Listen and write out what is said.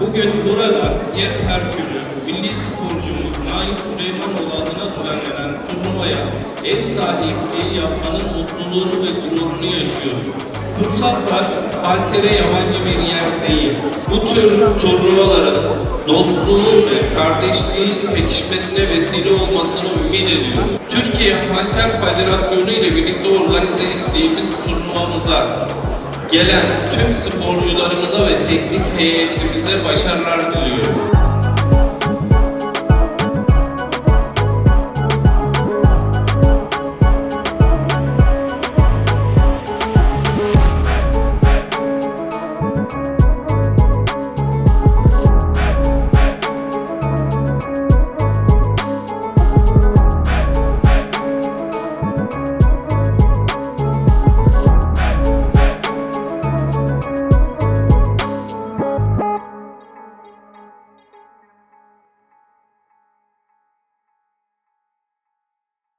Cep Herkülü, milli sporcumuz Nail Süleymanoğlu adına düzenlenen turnuvaya ev sahipliği yapmanın mutluluğunu ve gururunu yaşıyorum. Kutsal Park, haltere yabancı bir yer değil. Bu tür turnuvaların dostluğu ve kardeşliğin pekişmesine vesile olmasını ümit ediyorum. Türkiye Halter Federasyonu ile birlikte organize ettiğimiz turnuvamıza gelen tüm sporcularımıza ve teknik heyetimize başarılar diliyorum.